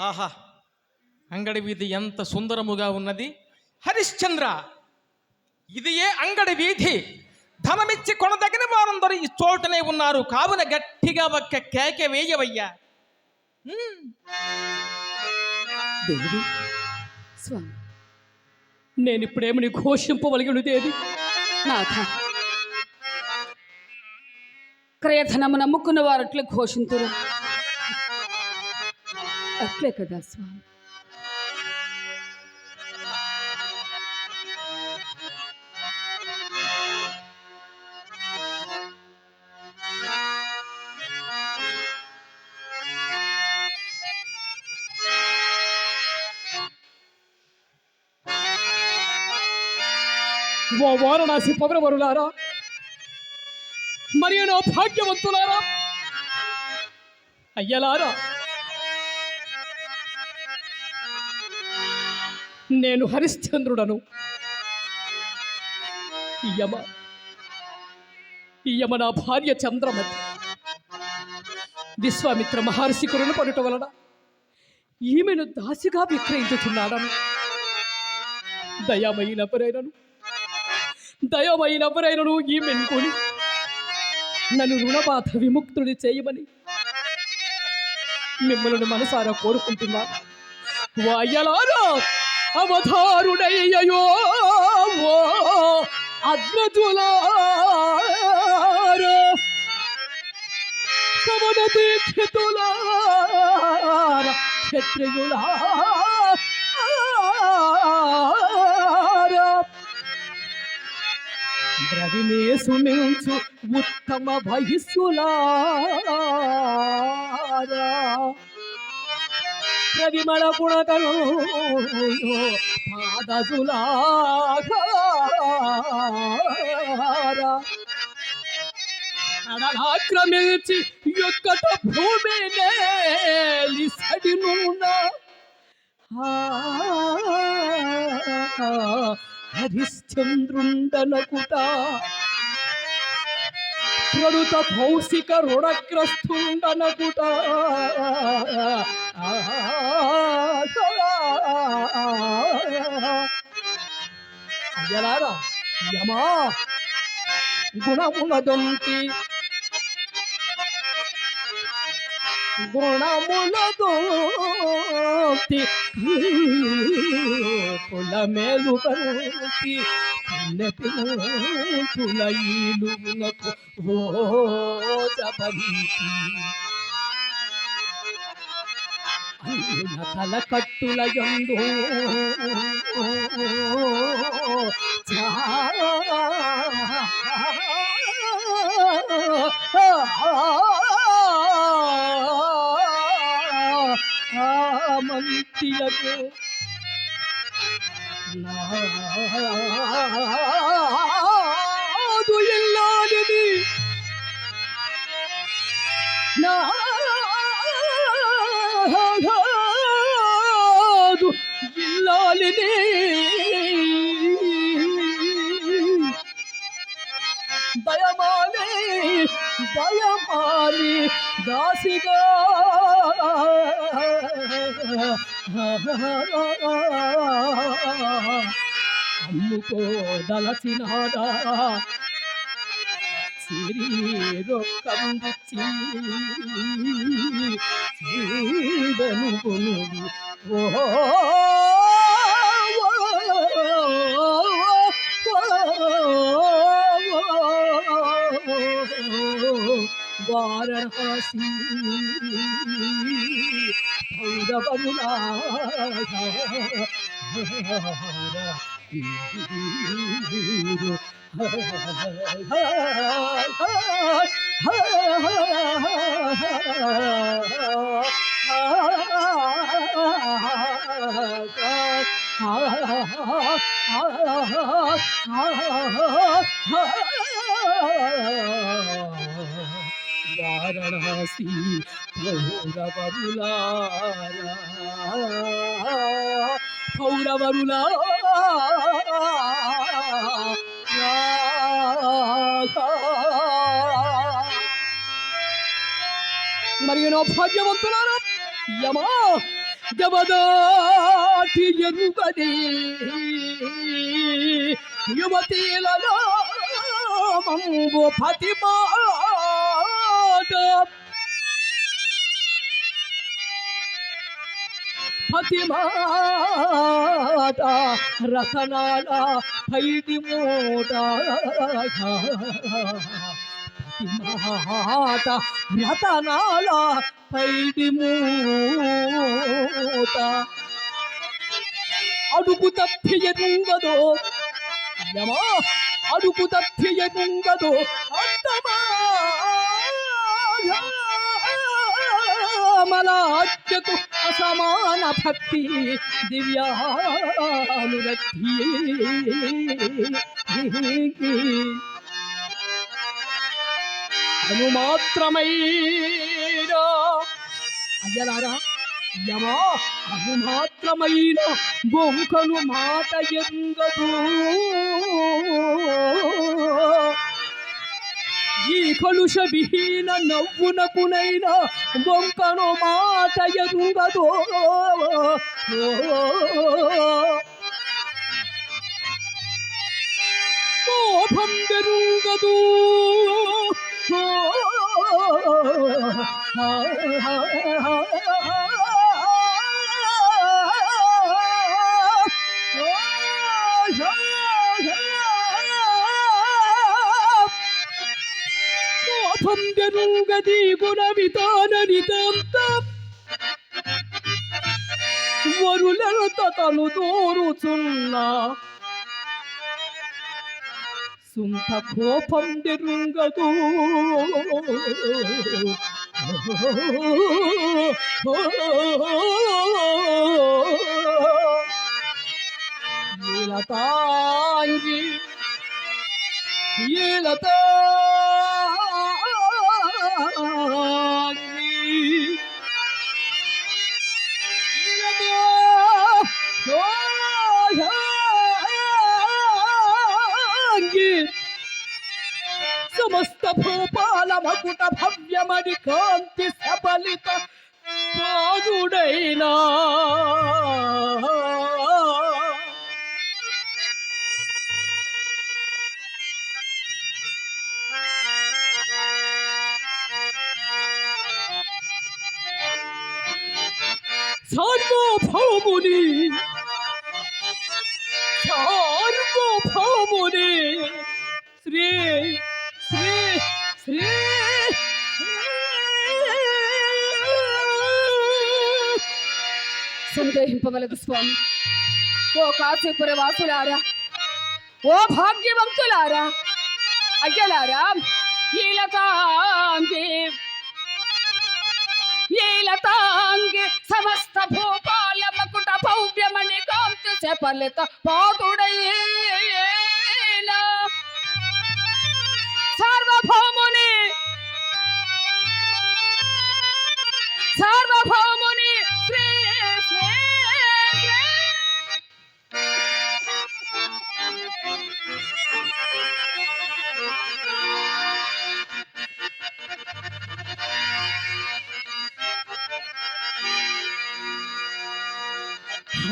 ఆహా అంగడి వీధి ఎంత సుందరముగా ఉన్నది. హరిశ్చంద్ర ఇది ఏ అంగడి వీధి? ధనమిచ్చి కొనదగిన వారందరూ ఈ చోటనే ఉన్నారు. కావున గట్టిగా ఒక్క కేక వేయవయ్యా. హ్మ్. దేవి స్వామి నేను ఇప్పుడేమని ఘోషింపవలగినదేది నాథ క్రయధనము నమ్ముకున్న వారు అట్లే ఘోషింతురు. అట్లే కదా స్వామి. ఓ వారణాసి పౌరవరులారా మరియు నా భాగ్యవంతులారా అయ్యలారా నేను హరిశ్చంద్రుడను. యమ యమ నా భార్య చంద్రమతి. విశ్వామిత్ర మహర్షి కరుణ పడుట వలన ఈమెను దాసిగా విక్రయించుచున్నాడను. దయామయినపరైనను దయమైనవరైనను ఈమెను మెన్కొని నన్ను రుణబాధ విముక్తుడి చేయమని మిమ్మల్ని మనసారా కోరుకుంటున్నాను. వాయలారా! అవతారుడయ్యయో ఓ అగ్రజులారా సమన దీక్షితులారా క్షత్రియులారా. ద్రవినేసు మించు ఉత్తమ వయస్సులారా ప్రవిమల గుణకను పాదజులారా కడలాక్రమించి యొక్కట భూమి నేలిసడినున్న హరిశ్చంద్రుండనకుట ప్రణుత భౌసిక రుణగ్రస్తుండనగుట. అయ్యలారా యమా గుణములదొంతి గుణములదోతి కుల మేలు కరుతి పులయిలునకు ఓ జబంతి అల్లుల తల కట్టుల యందు మంతిలకు నాదు ఇల్లాలిని నాదు ఇల్లాలిని దయమాలి దయమాలి దాసిగా అమ్ముకో దలచినాడా సిరిరొక్కందిచ్చి జీవను కొనుడు ఓ వారణాసి ఆ వారణాసి పౌరవరులారా. పౌరవరులారా. మరియు నా భాగ్యవంతులారా యమా జవదాటి ఎరుగది యువతీలలో మంబు పతిమాట పతిమాట రతనాల పైడి మూట. పతిమాట రతనాల పైడి మూట. అడుగు తప్పి ఎరుంగదో యమా అడుగు తప్పి ఎరుంగదో మలాజ్యకు అసమాన భక్తి దివ్యానురక్తి అనుమాత్రమైన అయ్యలారా యమా అనుమాత్రమైన బొంకలు మాట ఎంగదు ఈ కలుష విహీన నవ్వునకునైనా బొంకను మాట ఎరుగదు కోపం బెరుగదు కోపం బెరుగది గుణ విధాననితంత వరులత తను దూరుచున్నా సుంత కోపం బెరుంగదు ఈలతాంగి మకుట భవ్యమణి కాంతి సబలిత పాదుడైనా సార్వభౌముని సందేహింపవలదు స్వామి ఓ కాశీపుర వాసులారా ఓ భాగ్యవంతులారా అయ్యలారా ఈలతాంగి ఈలతాంగి సమస్త భూపాల మకుట భవ్యమణి కాంతి శపలిత పాదుడైన సార్వభౌముని సార్వభౌముని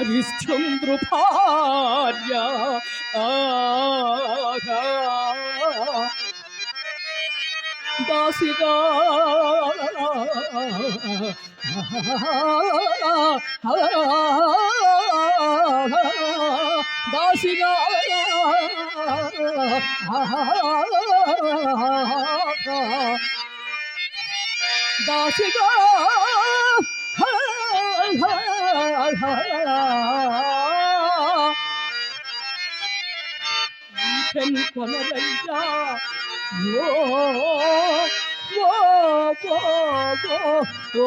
হরিশ্চন্দ্র ভার্যা দাসিকা দাসিকা দাসিকা హరిశ్చంద్ర భార్య ఆగా దాసిగా దాసిగా దాసిగా ఈతని కొనలయ్యా ఓ ఓ ఓ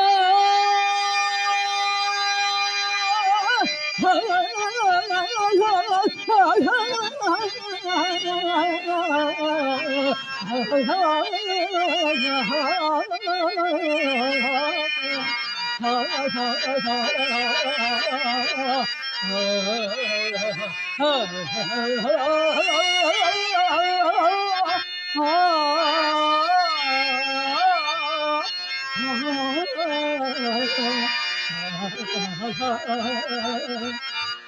Oh,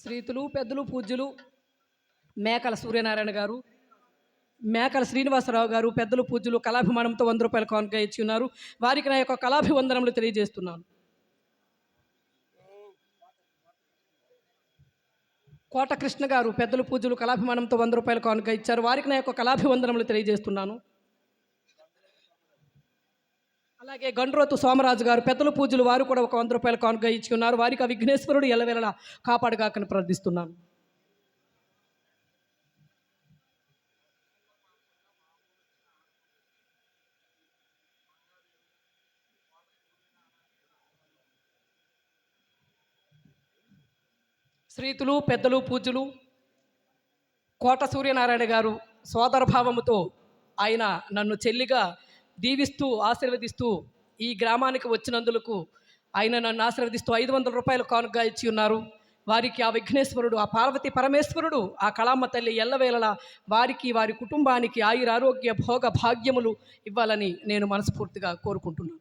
శ్రీతులు పెద్దలు పూజ్యులు మేకల సూర్యనారాయణ గారు మేకల శ్రీనివాసరావు గారు పెద్దలు పూజ్యులు కళాభిమానంతో వంద రూపాయల కానుక ఇచ్చి ఉన్నారు. వారికి నా యొక్క కళాభివందనములు తెలియజేస్తున్నాను. కోట కృష్ణ గారు పెద్దలు పూజలు కళాభిమానంతో వంద రూపాయలు కానుక ఇచ్చారు. వారికి నా యొక్క కళాభివందనములు తెలియజేస్తున్నాను. అలాగే గండ్రోతు సోమరాజు గారు పెద్దల పూజలు వారు కూడా ఒక వంద రూపాయల కానుక ఇచ్చి ఉన్నారు వారికి ఆ విఘ్నేశ్వరుడు ఎల్లవేళలా కాపాడుగాకని ప్రార్థిస్తున్నాను. శ్రీతులు పెద్దలు పూజలు కోట సూర్యనారాయణ గారు సోదర భావముతో ఆయన నన్ను చెల్లిగా దీవిస్తూ ఆశీర్వదిస్తూ ఈ గ్రామానికి వచ్చినందులకు ఆయన నన్ను ఆశీర్వదిస్తూ ఐదు వందల రూపాయలు కానుగా ఇచ్చి ఉన్నారు. వారికి ఆ విఘ్నేశ్వరుడు ఆ పార్వతి పరమేశ్వరుడు ఆ కళామ్మ తల్లి ఎల్లవేళలా వారికి వారి కుటుంబానికి ఆయురారోగ్య భోగ భాగ్యములు ఇవ్వాలని నేను మనస్ఫూర్తిగా కోరుకుంటున్నాను.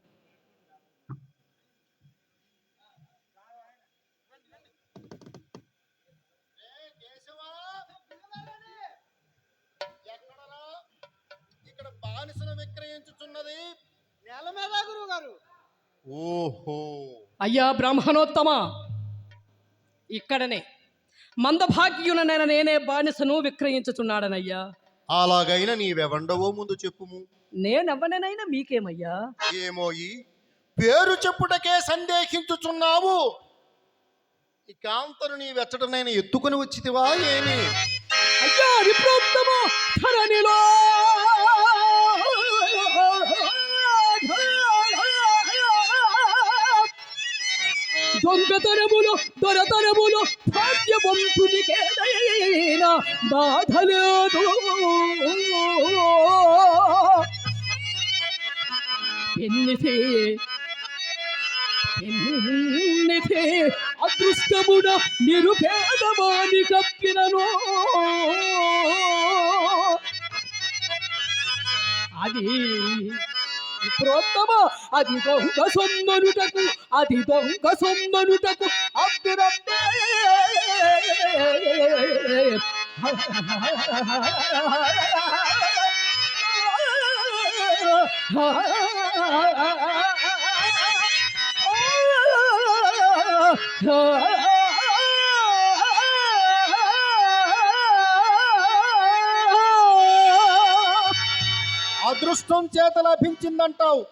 విక్రయించుచున్నది నేల మీద గురువు గారు ఓహో. అయ్యా బ్రాహ్మణోత్తమ ఇక్కడనే. మందభాగ్యునైన నేనే బానిసను విక్రయించుచున్నాడనయ్యా. అలాగైనా నీవెవండవో ముందు చెప్పుము. నేనవ్వనైనా మీకేమయ్యా? ఏమోయి పేరు చెప్పుటకే సందేహించుచున్నావు. ఈ కాంతను నీ వెచ్చటనైనా ఎత్తుకుని వచ్చితివా ఏమి? అయ్యా విప్రోత్తమ ధరణిలో! దొంగతనములు దొరతనములు భాగ్యవంతునికేదైనా బాధలేదు. పెన్నిసే పెన్నిసే అదృష్టమున నిరుపేదమాని కప్పినను. అది విప్రోత్తమ అది దొంగ సొమ్మనుటకు అది దొంగ సొమ్మనుటకు అద్దురమ్మే అదృష్టం చేత లభించిందంటావు.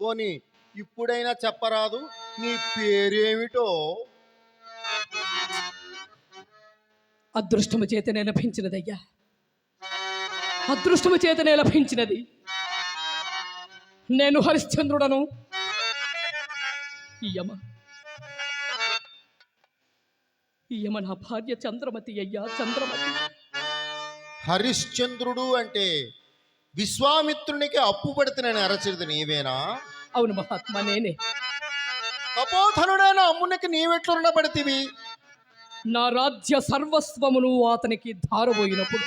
పోని ఇప్పుడైనా చెప్పరాదు? నీ పేరేమిటో? అదృష్టము చేతనే లభించినదయ్యా. అదృష్టము చేతనే లభించినది. నేను హరిశ్చంద్రుడను. ఇయమ ఇయమ నా భార్య చంద్రమతి అయ్యా చంద్రమతి. హరిశ్చంద్రుడు అంటే విశ్వామిత్రునికి అప్పు పడితేనే అరచిది నీవేనా? అవును మహాత్మా నేనే. తపోధనుడైన అమ్మునికి నీవెట్లు రుణపడితివి? నా రాజ్య సర్వస్వమును అతనికి ధారబోయినప్పుడు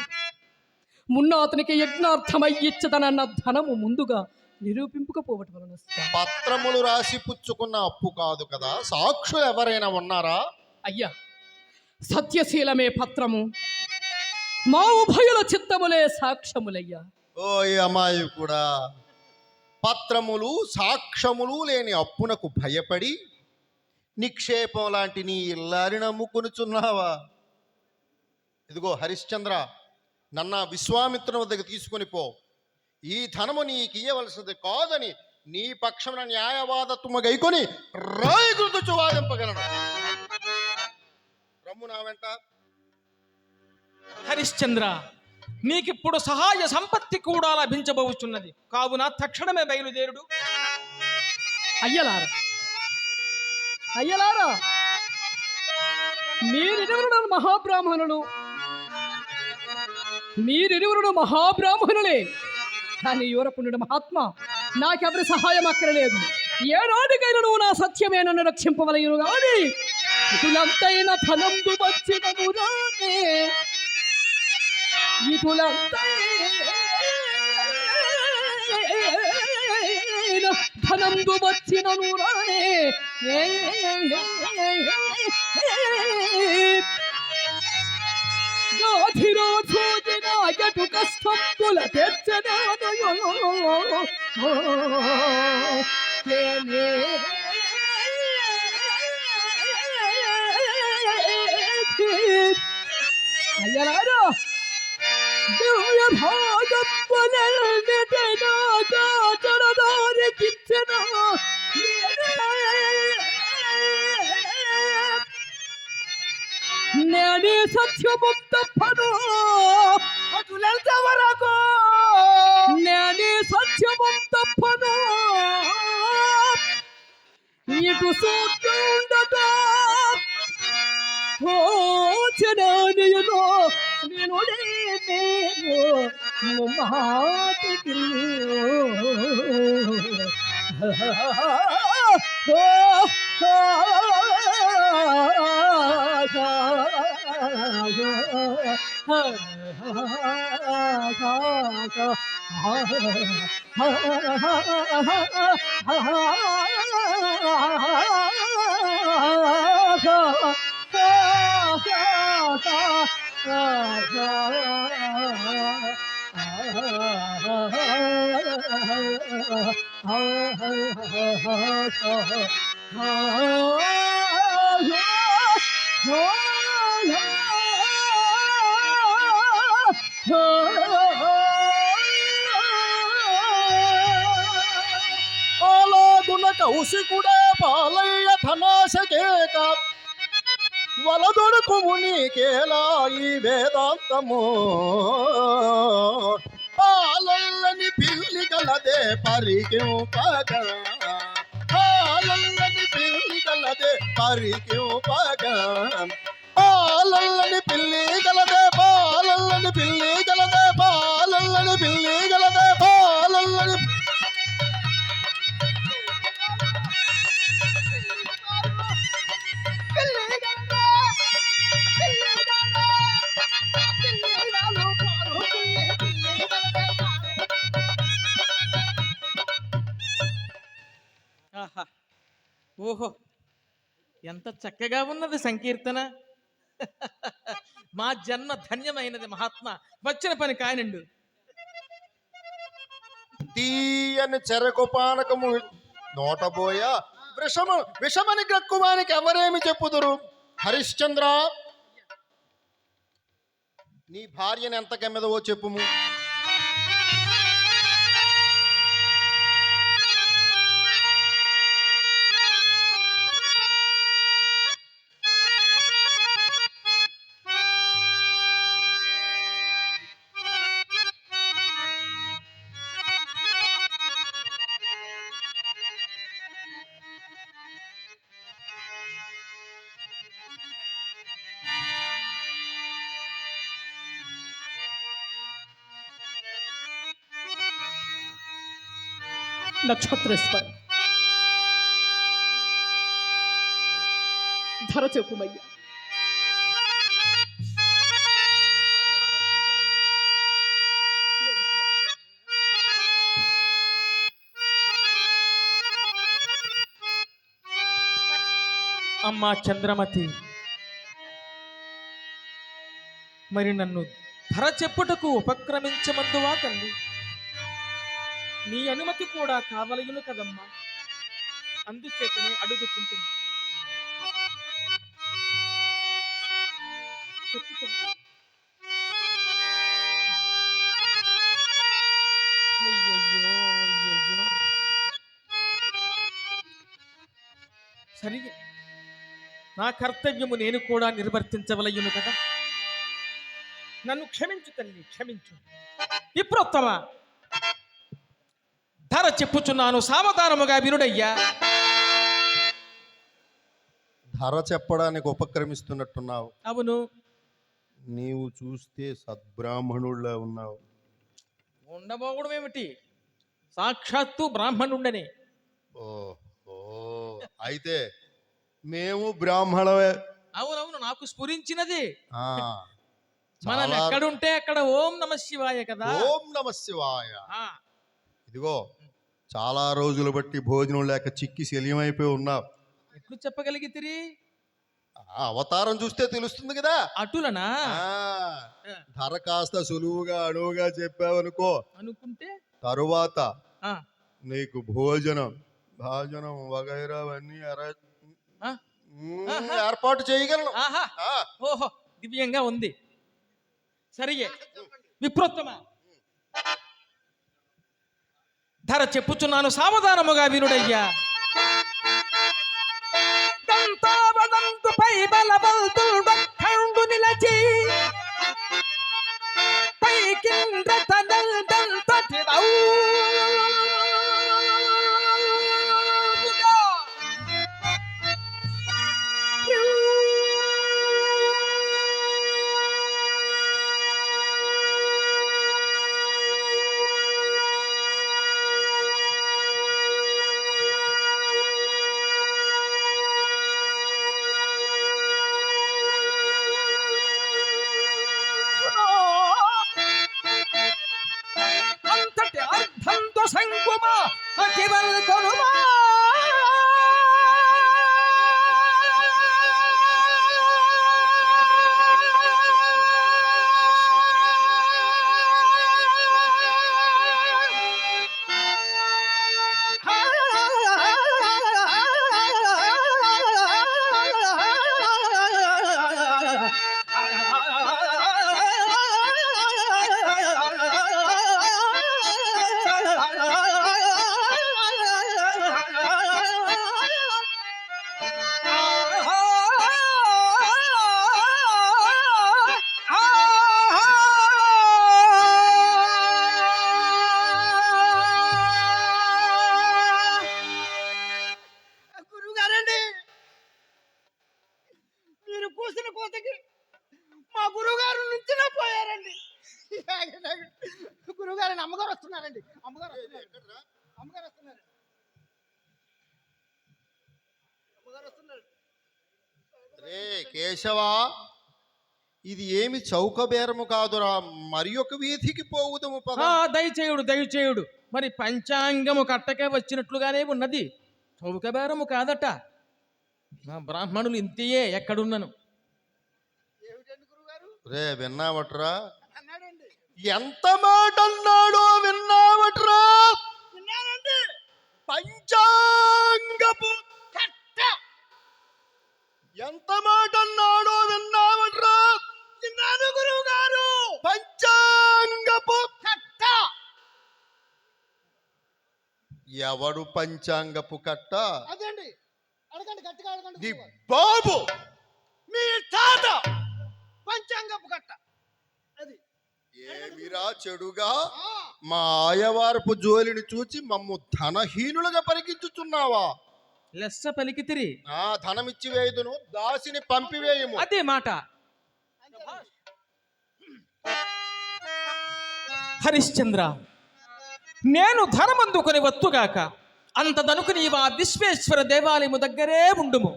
మున్న అతనికి యజ్ఞార్థమై ఇచ్చదనన్న ధనము ముందుగా నిరూపింపకపోవటం వలన పత్రములు రాసి పుచ్చుకున్న అప్పు కాదు కదా సాక్షులు ఎవరైనా ఉన్నారా? అయ్యా సత్యశీలమే పత్రము మా ఉభయుల చిత్తములే సాక్ష్యములయ్యా. ఓ ఈ అమ్మాయి కూడా. పత్రములు సాక్ష్యములు లేని అప్పునకు భయపడి నిక్షేపం లాంటి నీ ఇల్లారి నమ్ముకొనుచున్నావా ఇదిగో హరిశ్చంద్ర నన్న విశ్వామిత్రుని వద్దకు తీసుకొని పో. ఈ ధనము నీకు ఇయ్యవలసినది కాదని నీ పక్షమున న్యాయవాదత్వము గైకొని రాయి గుర్తుచు వాదింపగలను. రమ్ము నా వెంట. హరిశ్చంద్ర నీకిప్పుడు సహాయ సంపత్తి కూడా లభించబోచున్నది. కావున తక్షణమే బయలుదేరుడు. అయ్యలారా అయ్యలారా మీరిరువురు మహాబ్రాహ్మణులు మీరిరువురు మహాబ్రాహ్మణులే. కానీ యువరపుణ్యుడు మహాత్మ నాకెవరి సహాయం అక్కరలేదు. ఏనాటికైనా నువ్వు నా సత్యమే నన్ను రక్షింపవలయును కానీ ఇటులంతైన ధనంబు వచ్చిన రానే ధనందు వచ్చిన వచ్చినను రానే గాధిరోధోజన ఎటు కష్టంబుల అయ్యలారా దివ్య భాగంబులెన్నటినాగాచరదారికిచ్చిన నేనే సత్యము తప్పను అటులెంత వరకు నేనే సత్యము తప్పను ఇటు సూర్యుండట ఓచనానియలో నేను నేను మాటికి. ಕೌಶಿ ಕೂಡ ಪಾಲಯ್ಯ ಧನಾಶಕೆ ಕಾಪ್ತ వలదొడుకు నీకేలా ఈ వేదాంతము? పాలల్లని పిల్లి కలదే గలదే పరికింపగ పాలల్లని పిల్లి కలదే గలదే పరికింపగ పాలల్లని పిల్లి కలదే పాలల్లని పిల్లి ఆహా. ఓహో. ఎంత చక్కగా ఉన్నది సంకీర్తన. మా జన్మ ధన్యమైనది మహాత్మ. వచ్చిన పని కానిండు. తీయని చెరకు పానకము నోటబోయ విషమ విషమని గ్రక్కువానికి ఎవరేమి చెప్పుదురు? హరిశ్చంద్ర నీ భార్యను ఎంత గమ్మెదవో చెప్పుము. నక్షత్రేశ్వర. ధర చెప్పుమయ్యా అమ్మా చంద్రమతి మరి నన్ను ధర చెప్పుటకు ఉపక్రమించమందువా తల్లి? నీ అనుమతి కూడా కావలయును కదమ్మా. అందుచేతనే అడుగుతుంటుంది సరిగే. నా కర్తవ్యము నేను కూడా నిర్వర్తించవలయ్యను కదా. నన్ను క్షమించు తల్లి క్షమించు. విప్రోత్తమ! ధర చెప్పుచున్నాను సావధానముగా వినుడయ్యా. ధర చెప్పడానికి ఉపక్రమిస్తున్నట్టున్నావు. అవును. నీవు చూస్తే సద్బ్రాహ్మణుళ్ళ ఉన్నావు. ఉండబోవడం ఏమిటి సాక్షాత్తు బ్రాహ్మణుండనే. ఓ ఓ అయితే మేము బ్రాహ్మణమే. అవునవును నాకు స్ఫురించినది. ఆ, మనం ఎక్కడుంటే అక్కడ ఓం నమ శివాయ కదా. ఓం నమ శివాయ. ఇదిగో చాలా రోజులు బట్టి భోజనం లేక చిక్కి శల్యమైపోయి ఉన్నావు ఎట్లు చెప్పగలిగితిరి అవతారం చూస్తే తెలుస్తుంది కదా. అటులనా? ధర కాస్త సులువుగా అణువుగా చెప్పావనుకో. అనుకుంటే? తరువాత నీకు భోజనం భోజనం వగైరా అవన్నీ. ఏర్పాటు చేయగలను. ఓహో దివ్యంగా ఉంది. సరియే. విప్రోత్తమ. ధర చెప్పుచున్నాను సావధానముగా వినుడయ్యా దంతావదంతుపై బలవంతుడొక్కడు నిలచి పై కింద అంతటి అమ్మగారు వస్తున్నారు అమ్మగారు వస్తున్నారు రే కేశవా ఇది ఏమి చౌక బేరము కాదురా మరి ఒక వీధికి పోవుదము పద. ఆ, దయచేయుడు దయచేయుడు. మరి పంచాంగము కట్టకే వచ్చినట్లుగానే ఉన్నది. చౌకబేరము కాదట. నా బ్రాహ్మణులు ఇంతియే ఎక్కడున్నను. రే విన్నావట్రా? ఎంత మాట అన్నాడో విన్నావట్రా? పంచాంగపు కట్ట. ఎంత మాట అన్నాడో విన్నావట్రా? విన్నాను గురువు గారు పంచాంగపు కట్ట. ఎవడు పంచాంగపు కట్ట? అదండి అడగండి గట్టిగా అడగండి. బాబు. మీ తాత పంచాంగపు కట్ట. అది. ఏమిరా చెడుగా? ఆ, మా ఆయవారపు జోలిని చూచి మమ్ము ధనహీనులుగా పరిగించుచున్నావా లెస్స పలికితిరి. ఆ ధనమిచ్చి వేయుదును దాసిని పంపివేయము. అదే మాట. హరిశ్చంద్ర నేను ధనమందుకొని వత్తుగాక అంతదనుకు నీవు ఆ విశ్వేశ్వర దేవాలయము దగ్గరే ఉండుము.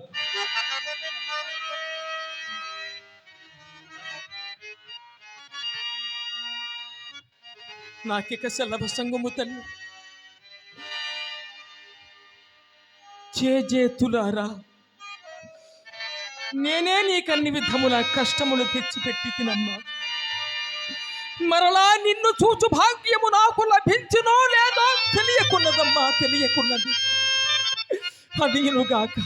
నాకిక సెలవ సంగము తల్లి. చేజేతులారా నేనే నీకన్ని విధముల కష్టములు తెచ్చిపెట్టి తినమ్మా మరలా నిన్ను చూచు భాగ్యము నాకు లభించునో లేదో తెలియకున్నదమ్మా తెలియకున్నది. అదీనుగాక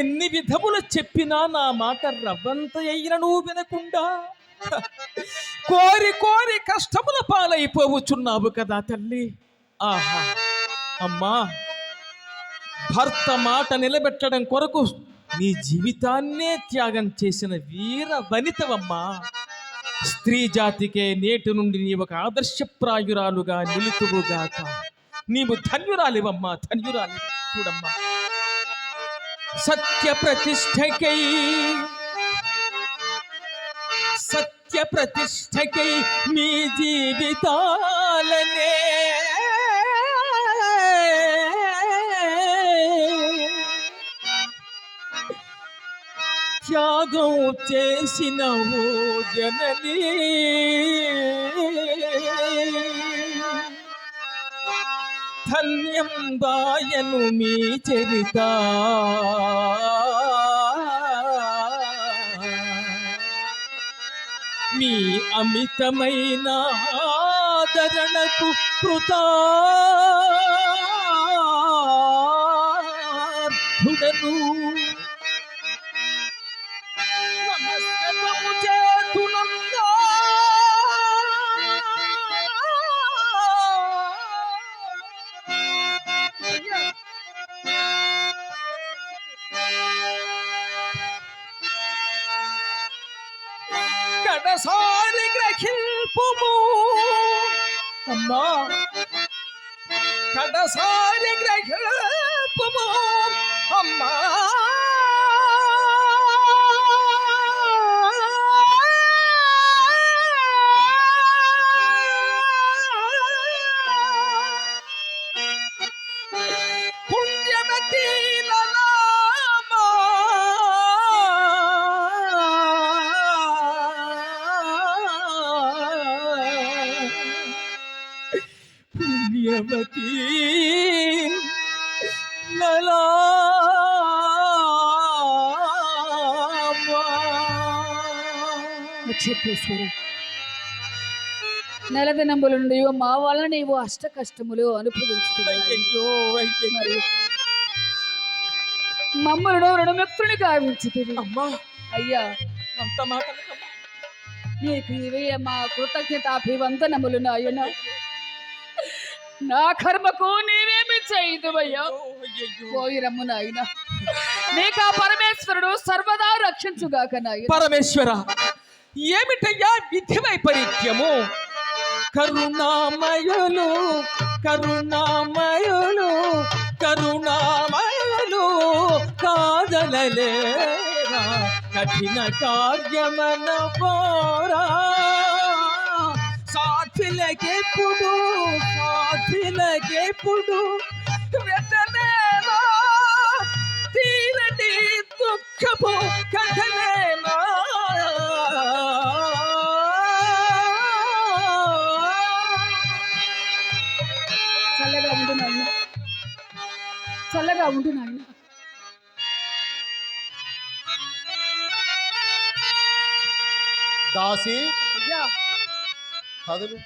ఎన్ని విధములు చెప్పినా నా మాట రవ్వంత అయినను వినకుండా కోరి కోరి కష్టముల పాలైపోవచ్చున్నావు కదా తల్లి. ఆహా. అమ్మా భర్త మాట నిలబెట్టడం కొరకు నీ జీవితాన్నే త్యాగం చేసిన వీర వనితవమ్మా. స్త్రీ జాతికే నేటి నుండి నీ ఒక ఆదర్శప్రాయురాలుగా నిలుతువుగాక. నీవు ధన్యురాలివమ్మా ధన్యురాలి. చూడమ్మా. సత్య ప్రతిష్టకై సత్య ప్రతిష్టకై మీ జీవితాలనే. త్యాగం చేసిన జనని. ధన్యం బాయను మీ చరిత. అమితమైన ఆదరణకు కృతార్థుడను. అమ్మా. కడసారి గ్రహింపుము. అమ్మా. నెలదినంబుల నుండి మా వలన నీవు అష్ట కష్టములు. మరి మమ్మలను రుణముక్తుని గావించుతుంది అమ్మా. అయ్యా. అంత మాటలకమ్మా. నీకు ఇవే మా కృతజ్ఞతాభివందనములు నాయన. నా కర్మకు నీవేమి చేయదువయ్యా. పోయిరమ్ము నాయన. నీకు ఆ పరమేశ్వరుడు సర్వదా రక్షించుగాక నాయన. పరమేశ్వర. ఏమిటయ్యా విధి వైపరీత్యము కరుణామయులు కరుణామయులు కరుణామయులు కాదలలేరా కఠిన కార్యమన పోరా? సాక్షులకెప్పుడు సాక్షులకెప్పుడు వెతనేనా తీరని దుఃఖము ఉండు నాయన. దాసి అయ్యా. కదులు.